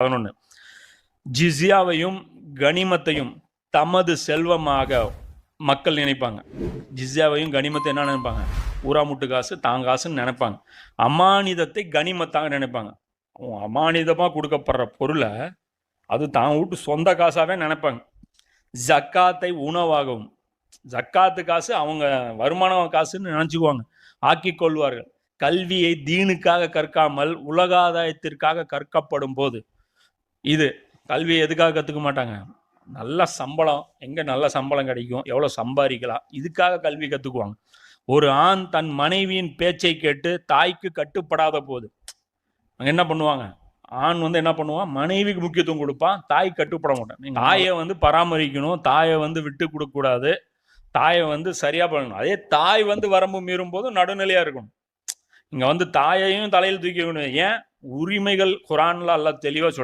பதினொன்று ஜிஸியாவையும் கனிமத்தையும் தமது செல்வமாக மக்கள் நினைப்பாங்க. ஜிஸியாவையும் கனிமத்தை என்ன நினைப்பாங்க? ஊராமுட்டு காசு தான் காசுன்னு நினைப்பாங்க. அமானிதத்தை கனிமத்தாக நினைப்பாங்க. அமானிதமாக கொடுக்கப்படுற பொருளை அது தான் வீட்டு சொந்த காசாகவே நினைப்பாங்க. ஜக்காத்தை உணவாகவும் ஜக்காத்து காசு அவங்க வருமான காசுன்னு நினச்சிக்குவாங்க. ஆக்கி கொள்வார்கள். கல்வியை தீனுக்காக கற்காமல் உலகாதாயத்திற்காக கற்கப்படும் போது இது கல்வியை எதுக்காக கற்றுக்க மாட்டாங்க? நல்ல சம்பளம். எங்கே நல்ல சம்பளம் கிடைக்கும்? எவ்வளோ சம்பாதிக்கலாம்? இதுக்காக கல்வி கற்றுக்குவாங்க ஒரு ஆண் தன் மனைவியின் பேச்சை கேட்டு தாய்க்கு கட்டுப்படாத போது அங்க என்ன பண்ணுவாங்க? ஆண் வந்து என்ன பண்ணுவான் மனைவிக்கு முக்கியத்துவம் கொடுப்பான் தாய் கட்டுப்பட மாட்டான். தாயை வந்து பராமரிக்கணும் தாயை வந்து விட்டு கொடுக்கக்கூடாது தாயை வந்து சரியா பண்ணணும். அதே தாய் வந்து வரம்பு மீறும் போது நடுநிலையா இருக்கணும். இங்க வந்து தாயையும் தலையில் தூக்கி ஏன்? உரிமைகள் குரான்ல எல்லாம் தெளிவா சொல்